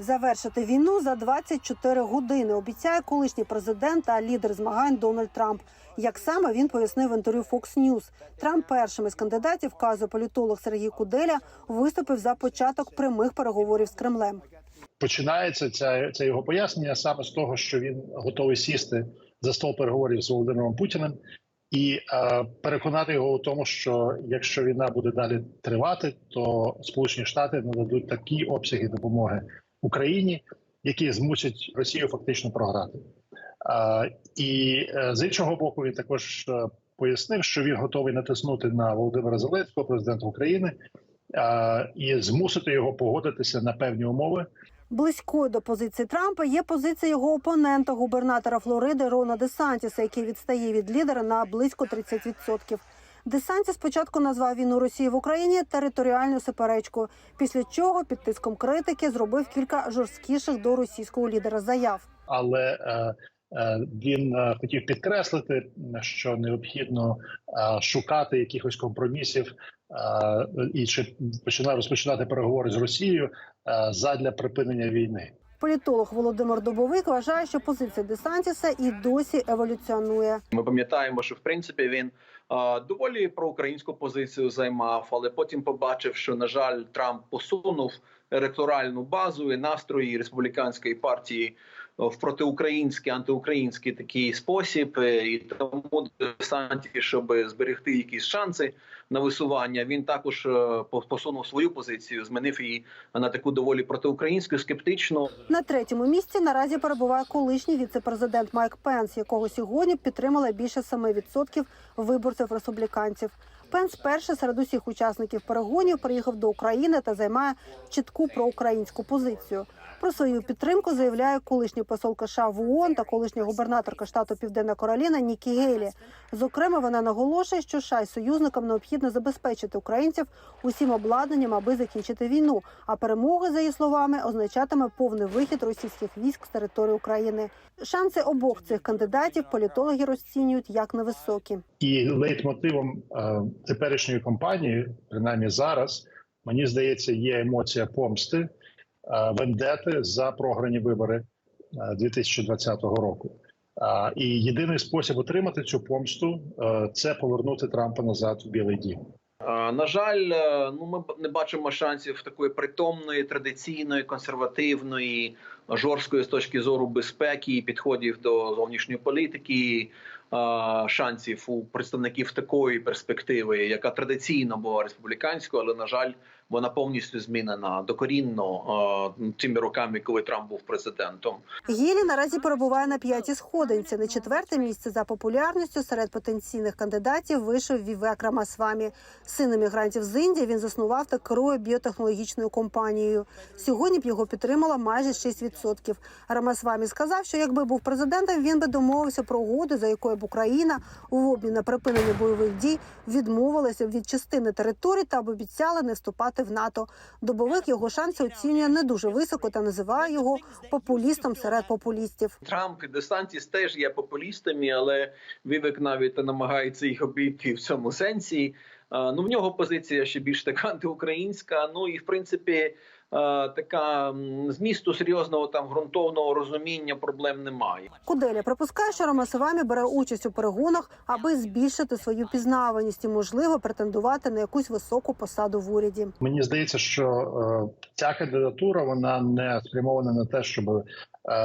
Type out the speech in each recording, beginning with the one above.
Завершити війну за 24 години обіцяє колишній президент та лідер змагань Дональд Трамп. Як саме він пояснив в інтерв'ю Fox News. Трамп першим із кандидатів, вказує політолог Сергій Куделя, виступив за початок прямих переговорів з Кремлем. починається ця це його пояснення саме з того, що він готовий сісти за стол переговорів з Володимиром Путіним і е, переконати його у тому, що якщо війна буде далі тривати, то Сполучені Штати нададуть такі обсяги допомоги Україні, які змусять Росію фактично програти. І е, з іншого боку, він також е, пояснив, що він готовий натиснути на Володимира Зеленського, президента України, і змусити його погодитися на певні умови. Близькою до позиції Трампа є позиція його опонента, губернатора Флориди Рона Десантіса, який відстає від лідера на близько 30%. Десантіс спочатку назвав війну Росії в Україні територіальною суперечкою, після чого під тиском критики зробив кілька жорсткіших до російського лідера заяв. але е, е, він е, хотів підкреслити, що необхідно е, шукати якихось компромісів е, і чи починає розпочинати переговори з Росією е, задля припинення війни. Політолог Володимир Дубовик вважає, що позиція Десантіса і досі еволюціонує. Ми пам'ятаємо, що в принципі він доволі проукраїнську позицію займав, але потім побачив, що на жаль, Трамп посунув електоральну базу і настрої республіканської партії е, в протиукраїнський, антиукраїнський такий спосіб, Е, і тому Десанті, щоб зберегти якісь шанси на висування, він також е, посунув свою позицію, змінив її на таку доволі протиукраїнську, скептичну. На третьому місці наразі перебуває колишній віце-президент Майк Пенс, якого сьогодні підтримала більше 7% виборців республіканців. Пенс перший серед усіх учасників перегонів приїхав до України та займає чітку проукраїнську позицію. Про свою підтримку заявляє колишній посол США в ООН та колишня губернаторка штату Південна Кароліна Нікі Гейлі. Зокрема, вона наголошує, що США й союзникам необхідно забезпечити українців усім обладнанням, аби закінчити війну. А перемога, за її словами, означатиме повний вихід російських військ з території України. Шанси обох цих кандидатів політологи розцінюють як невисокі. І лейтмотивом е, теперішньої кампанії, принаймні зараз, мені здається, є емоція помсти, е, вендети за програні вибори е, 2020 року. Е, і єдиний спосіб отримати цю помсту це повернути Трампа назад в Білий Дім. На жаль, е, ну ми не бачимо шансів такої притомної, традиційної, консервативної, жорсткої з точки зору безпеки і підходів до зовнішньої політики. Шансів у представників такої перспективи, яка традиційно була республіканською, але на жаль, вона повністю змінена докорінно е, тими роками, коли Трамп був президентом. Гілі наразі перебуває на п'ятій сходинці. На четверте місце за популярністю серед потенційних кандидатів вийшов Вівек Рамасвамі. Син емігрантів з Індії він заснував та керує біотехнологічною компанією. Сьогодні б його підтримало майже 6%. Рамасвамі сказав, що якби був президентом, він би домовився про угоду, за якою б Україна у обмін на припинення бойових дій відмовилася від частини територій та б обіцяла не вступати в НАТО. Добовик його шанси оцінює не дуже високо та називає його популістом серед популістів. Трамп і Десантіс теж є популістами, але Вівек навіть намагається їх обійти в цьому сенсі. Ну в нього позиція ще більш така антиукраїнська. Ну і в принципі, така змісту серйозного там ґрунтовного розуміння проблем немає. Куделя припускає, що Рамасовамі бере участь у перегонах, аби збільшити свою пізнаваність і, можливо, претендувати на якусь високу посаду в уряді. Мені здається, що е, ця кандидатура вона не спрямована на те, щоб е,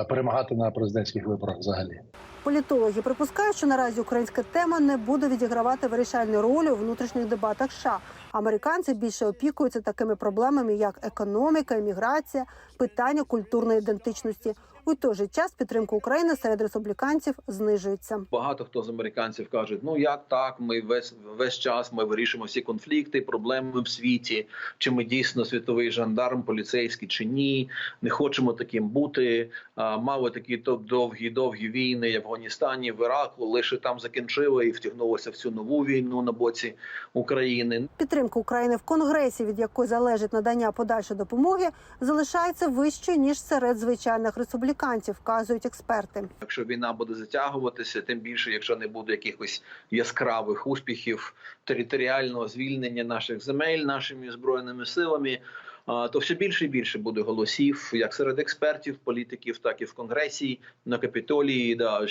перемагати на президентських виборах взагалі. Політологи припускають, що наразі українська тема не буде відігравати вирішальну роль у внутрішніх дебатах. США. американці більше опікуються такими проблемами, як економіка, імміграція, питання культурної ідентичності. У той же час підтримка України серед республіканців знижується. Багато хто з американців кажуть: ну як так, ми весь весь час ми вирішимо всі конфлікти, проблеми в світі. Чи ми дійсно світовий жандарм, поліцейський чи ні? Не хочемо таким бути. Мали такі довгі довгі війни в Афганістані, в Іраку, лише там закінчили і втягнулося в цю нову війну на боці України. Підтримка України в Конгресі, від якої залежить надання подальшої допомоги, залишається вищою ніж серед звичайних республіканців, вказують експерти. Якщо війна буде затягуватися, тим більше, якщо не буде якихось яскравих успіхів територіального звільнення наших земель нашими збройними силами. то все більше і більше буде голосів, як серед експертів, політиків, так і в конгресі на капітолії. Да,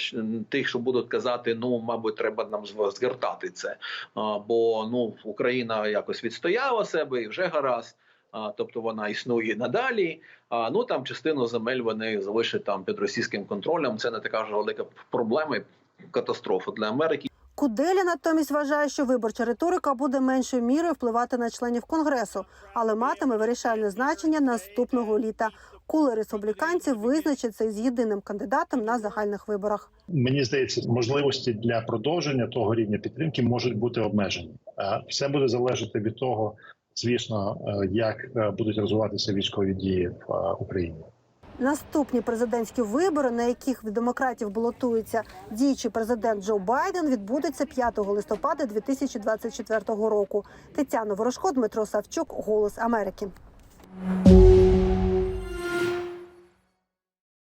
тих, що будуть казати, ну мабуть, треба нам згортати це. Бо ну Україна якось відстояла себе і вже гаразд. Тобто вона існує надалі. А ну там частину земель вони залишать там під російським контролем. Це не така вже велика проблема, катастрофа для Америки. Куделя натомість вважає, що виборча риторика буде меншою мірою впливати на членів конгресу, але матиме вирішальне значення наступного літа, коли республіканці визначаться з єдиним кандидатом на загальних виборах. Мені здається, можливості для продовження того рівня підтримки можуть бути обмежені. Е, Все буде залежати від того, звісно, е, як е, будуть розвиватися військові дії в е, Україні. Наступні президентські вибори, на яких від демократів балотується діючий президент Джо Байден, відбудуться 5 листопада 2024 року. Тетяна Ворожко, Дмитро Савчук, Голос Америки.